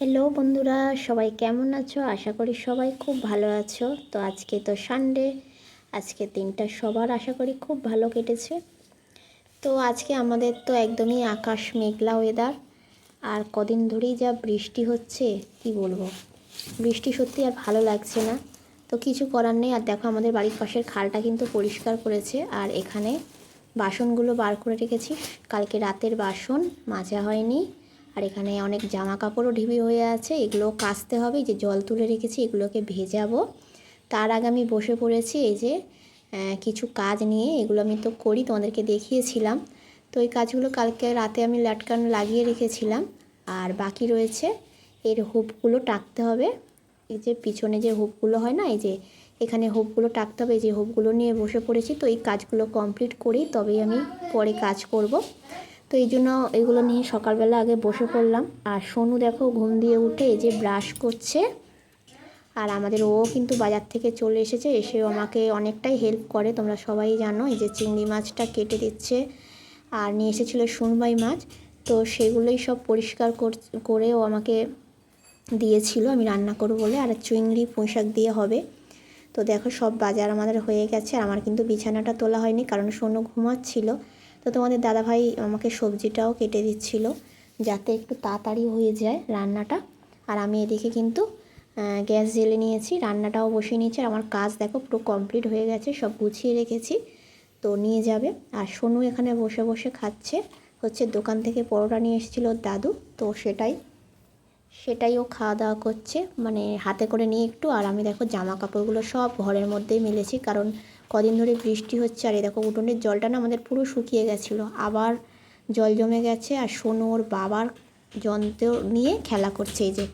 Hello বন্ধুরা, সবাই কেমন আছো? আশা করি সবাই খুব ভালো আছো। তো আজকে তো সানডে আজকে দিনটা সবার আশা করি খুব ভালো কেটেছে। তো আজকে আমাদের তো একদমই আকাশ মেঘলা ওয়েদার আর কদিন ধরেই যা বৃষ্টি হচ্ছে, কি বলব? বৃষ্টি সত্যি আর ভালো লাগছে না। তো কিছু করার নেই, আর দেখো আমাদের বাড়ির পাশের খালটা কিন্তু পরিষ্কার করেছে, আর এখানে বাসনগুলো বার করে রেখেছি। কালকে রাতের বাসন মাজা হয়নি। আর এখানে অনেক জামা কাপড়ও ঢিবি হয়ে আছে। এগুলো কাচতে হবে যে জল তুলে রেখেছি, এগুলোকে ভেজাবো। তার আগে আমি বসে পড়েছি, এই যে কিছু কাজ নিয়ে, এগুলো আমি তো করি, তোমাদেরকে দেখিয়েছিলাম। তো এই কাজগুলো কালকে রাতে আমি লাটকান লাগিয়ে রেখেছিলাম। আর বাকি রয়েছে, এর হুপগুলো টাকতে হবে। এই যে, পিছনে যে হুপগুলো হয় না, এই যে, এখানে হুপগুলো টাকতে হবে যে হুপগুলো নিয়ে বসে পড়েছি। তো এই কাজগুলো কমপ্লিট করি, তবেই আমি পরে কাজ করব। তো এই জন্য এগুলো নিয়ে সকালবেলা আগে বসে পড়লাম। আর সোনু দেখো ঘুম দিয়ে উঠে এই যে ব্রাশ করছে। আর আমাদের ও কিন্তু বাজার থেকে চলে এসেছে, এসেও আমাকে অনেকটাই হেল্প করে, তোমরা সবাই জানো। এই যে চিংড়ি মাছটা কেটে দিচ্ছে আর নিয়ে এসেছিল সুনবাই মাছ। তো সেগুলোই সব পরিষ্কার কর- ও আমাকে দিয়েছিল, আমি রান্না করব বলে। আর চিংড়ি পুঁইশাক দিয়ে হবে। তো দেখো সব বাজার আমাদের হয়ে গেছে, আর আমার কিন্তু বিছানাটা তোলা হয়নি, কারণ সোনু ঘুমাচ্ছিল। তো তোমাদের দাদাভাই আমাকে সবজিটাও কেটে দিচ্ছিল যাতে একটু তাড়াতাড়ি হয়ে যায় রান্নাটা। আর আমি এদিকে কিন্তু গ্যাস জেলে নিয়েছি, রান্নাটাও বসিয়ে নিয়েছি। আমার কাজ দেখো পুরো কমপ্লিট হয়ে গেছে, সব গুছিয়ে রেখেছি। তো নিয়ে যাবে। আর সোনু এখানে বসে বসে খাচ্ছে। হচ্ছে দোকান থেকে পরোটা নিয়ে এসেছিল দাদু, তো সেটাই সেটাই ও খাওয়া দাওয়া করছে। মানে হাতে করে নিয়ে একটু, আর আমি দেখো জামা কাপড়গুলো সব ঘরের মধ্যেই মেলেছি, কারণ কদিন ধরে বৃষ্টি হচ্ছে, আর এই দেখো উঠোনের জলটা না আমাদের পুরো শুকিয়ে গেছিল। আবার জল জমে গেছে, আর সোনু ওর বাবার যন্ত্র নিয়ে খেলা করছে, এই যে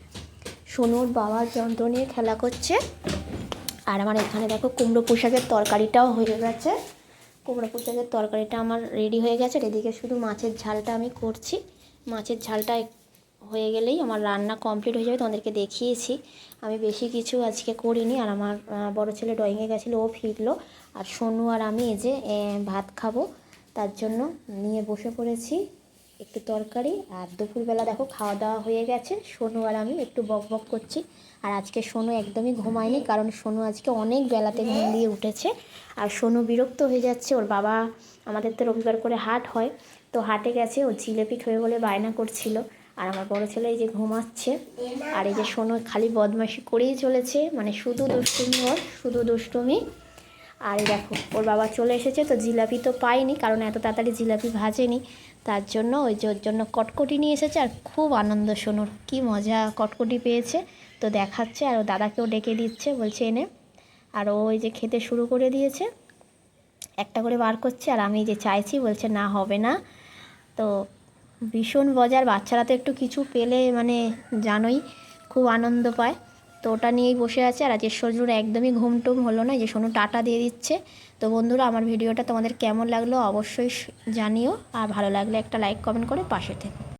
সোনু ওর বাবার যন্ত্র নিয়ে খেলা করছে। আর আমার এখানে দেখো কুমড়ো পোশাকের তরকারিটাও হয়ে গেছে। কুমড়ো পোশাকের তরকারিটা আমার রেডি হয়ে গেছে এদিকে শুধু মাছের ঝালটা আমি করছি। মাছের ঝালটা হয়ে গেলেই আমার রান্না কমপ্লিট হয়ে যাবে, তোমাদেরকে দেখিয়েছি। আমি বেশি কিছু আজকে করিনি, আর আমার বড় ছেলে ড্রয়িংয়ে গেছিল, ও ফিরলো। আর সোনু আর আমি এই যে ভাত খাব, তার জন্য নিয়ে বসে পড়েছি একটু তরকারি। আর দুপুরবেলা দেখো খাওয়া দাওয়া হয়ে গেছে, সোনু আর আমি একটু বক বক করছি। আর আজকে সোনু একদমই ঘুমায়নি, কারণ সোনু আজকে অনেক বেলাতে ঘুম দিয়ে উঠেছে। আর সোনু বিরক্ত হয়ে যাচ্ছে, ওর বাবা আমাদের তো রবিবার করে হাট হয়, তো হাটে গেছে ও জিলেপি হয়ে বলে বায়না করছিল। আর আমার বড় ছেলে এই যে ঘুমাচ্ছে, আর এই যে সোনু খালি বদমাশি করেই চলেছে মানে শুধু দুষ্টুমি ওর, শুধু দুষ্টুমি। আর দেখো, ওর বাবা চলে এসেছে, তো জিলাপি তো পাইনি, কারণ এত তাড়াতাড়ি জিলাপি ভাজেনি। তার জন্য ওই যে ওর জন্য কটকটি নিয়ে এসেছে, আর খুব আনন্দ সোনুর, কী মজা কটকটি পেয়েছে। তো দেখাচ্ছে, আর ও দাদাকেও ডেকে দিচ্ছে, বলছে, এনে। আর ও ওই যে খেতে শুরু করে দিয়েছে, একটা করে বার করছে, আর আমি যে চাইছি, বলছে, না, হবে না। তো ভীষণ মজার। বাচ্চারা তো একটু কিছু পেলে মানে জানোই, খুব আনন্দ পায়। তো ওটা নিয়েই বসে আছে আর আজকে সজুর একদমই ঘুমটুম হলো না যে সোনু টাটা দিয়ে দিচ্ছে। তো বন্ধুরা, আমার ভিডিওটা তোমাদের কেমন লাগল অবশ্যই জানিও, আর ভালো লাগলে একটা লাইক, কমেন্ট করে পাশে থেকো।